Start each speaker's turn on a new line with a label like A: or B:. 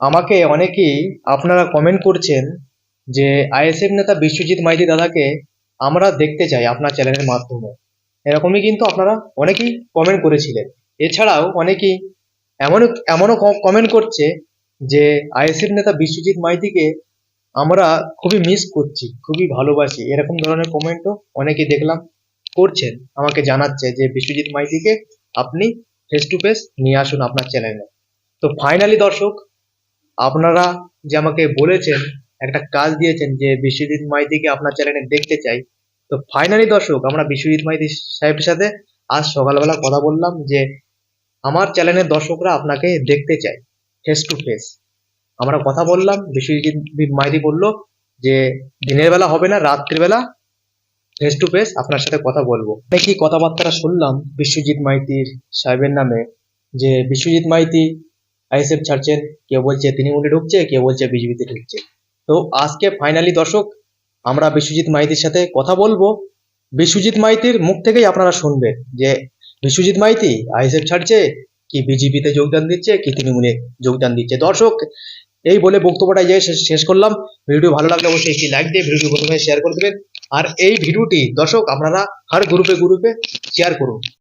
A: আমাকে অনেকেই আপনারা কমেন্ট করছেন যে আইএসএফ নেতা বিশ্বজিৎ মাইতি দাদাকে আমরা দেখতে চাই আপনার চ্যানেলের মাধ্যমে। এরকমই কিন্তু আপনারা অনেকেই কমেন্ট করেছিলেন। এছাড়াও অনেকেই এমন, এমনও কমেন্ট করছে যে আইএসএফ নেতা বিশ্বজিৎ মাইতিকে আমরা খুবই মিস করছি, খুবই ভালোবাসি। এরকম ধরনের কমেন্টও অনেকে দেখলাম, করছেন। আমাকে জানাচ্ছে যে বিশ্বজিৎ মাইতিকে আপনি ফেস টু ফেস নিয়ে আসুন আপনার চ্যানেলে তো ফাইনালি দর্শক আপনারা যে আমাকে বলেছেন, একটা কাজ দিয়েছেন যে বিশ্বজিৎ মাইতিকে আপনার চ্যানেলে দেখতে চাই। তো ফাইনালি দর্শক, আমরা বিশ্বজিৎ মাইতি সাহেবের সাথে আজ সকালবেলা কথা বললাম যে আমার চ্যানেলের দর্শকরা আপনাকে দেখতে চায় ফেস টু ফেস আমরা কথা বললাম, বিশ্বজিৎ মাইতি বলল যে দিনের বেলা হবে না রাত্রিবেলা ফেস টু ফেস আপনার সাথে কথা বলব। কি কথাবার্তা শুনলাম বিশ্বজিৎ মাইতির সাহেবের নামে যে বিশ্বজিৎ মাইতি আইএসএফ ছাড়ছেন কেউ বলছে তৃণমূলে ঢুকছে, কেউ বলছে বিজেপিতে ঢুকছে। তো আজকে ফাইনালি দর্শক, আমরা বিশ্বজিৎ মাইতির সাথে কথা বলব। বিশ্বজিৎ মাইতির মুখ থেকেই আপনারা শুনবেন যে, বিশ্বজিৎ মাইতি আইএসএফ ছাড়ছে, কি বিজেপিতে যোগদান দিচ্ছে, কি তৃণমূলে যোগদান দিচ্ছে। দর্শক, এই বলে বক্তব্যটা যে শেষ- করলাম। ভিডিও ভালো লাগলে অবশ্যই একটি লাইক দিয়ে ভিডিও প্রথমে শেয়ার করে দেবেন। আর এই ভিডিওটি দর্শক, আপনারা হার গ্রুপে গ্রুপে শেয়ার করুন।